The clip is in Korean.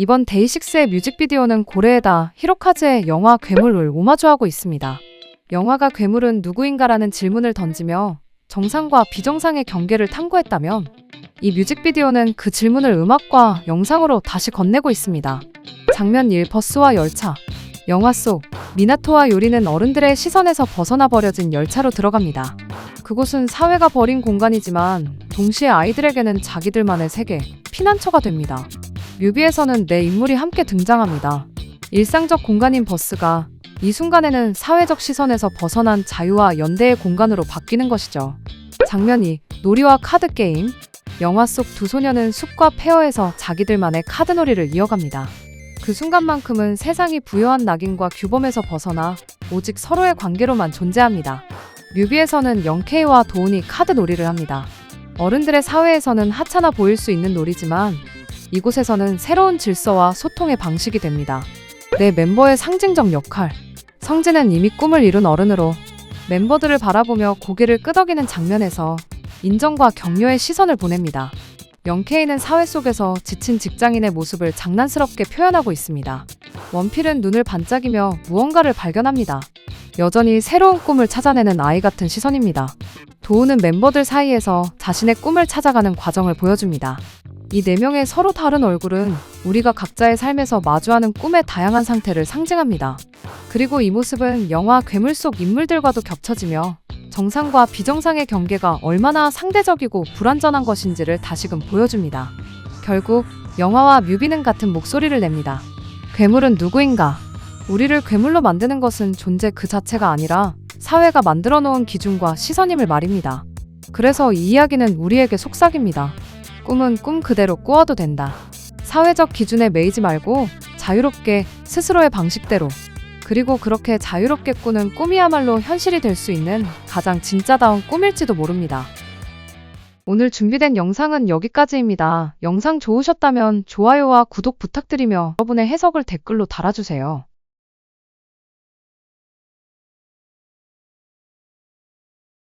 이번 데이식스의 뮤직비디오는 고래에다 히로카즈의 영화 괴물을 오마주하고 있습니다. 영화가 괴물은 누구인가라는 질문을 던지며 정상과 비정상의 경계를 탐구했다면 이 뮤직비디오는 그 질문을 음악과 영상으로 다시 건네고 있습니다. 장면 1 버스와 열차 영화 속 미나토와 요리는 어른들의 시선에서 벗어나 버려진 열차로 들어갑니다. 그곳은 사회가 버린 공간이지만 동시에 아이들에게는 자기들만의 세계, 피난처가 됩니다. 뮤비에서는 네 인물이 함께 등장합니다. 일상적 공간인 버스가 이 순간에는 사회적 시선에서 벗어난 자유와 연대의 공간으로 바뀌는 것이죠. 장면 2. 놀이와 카드 게임. 영화 속 두 소녀는 숲과 페어에서 자기들만의 카드놀이를 이어갑니다. 그 순간만큼은 세상이 부여한 낙인과 규범에서 벗어나 오직 서로의 관계로만 존재합니다. 뮤비에서는 영케이와 도훈이 카드 놀이를 합니다. 어른들의 사회에서는 하찮아 보일 수 있는 놀이지만 이곳에서는 새로운 질서와 소통의 방식이 됩니다. 내 멤버의 상징적 역할. 성진은 이미 꿈을 이룬 어른으로 멤버들을 바라보며 고개를 끄덕이는 장면에서 인정과 격려의 시선을 보냅니다. 영케이는 사회 속에서 지친 직장인의 모습을 장난스럽게 표현하고 있습니다. 원필은 눈을 반짝이며 무언가를 발견합니다. 여전히 새로운 꿈을 찾아내는 아이 같은 시선입니다. 도우는 멤버들 사이에서 자신의 꿈을 찾아가는 과정을 보여줍니다. 이 네 명의 서로 다른 얼굴은 우리가 각자의 삶에서 마주하는 꿈의 다양한 상태를 상징합니다. 그리고 이 모습은 영화 괴물 속 인물들과도 겹쳐지며 정상과 비정상의 경계가 얼마나 상대적이고 불완전한 것인지를 다시금 보여줍니다. 결국 영화와 뮤비는 같은 목소리를 냅니다. 괴물은 누구인가? 우리를 괴물로 만드는 것은 존재 그 자체가 아니라 사회가 만들어 놓은 기준과 시선임을 말입니다. 그래서 이 이야기는 우리에게 속삭입니다. 꿈은 꿈 그대로 꾸어도 된다. 사회적 기준에 매이지 말고 자유롭게 스스로의 방식대로 그리고 그렇게 자유롭게 꾸는 꿈이야말로 현실이 될 수 있는 가장 진짜다운 꿈일지도 모릅니다. 오늘 준비된 영상은 여기까지입니다. 영상 좋으셨다면 좋아요와 구독 부탁드리며 여러분의 해석을 댓글로 달아주세요.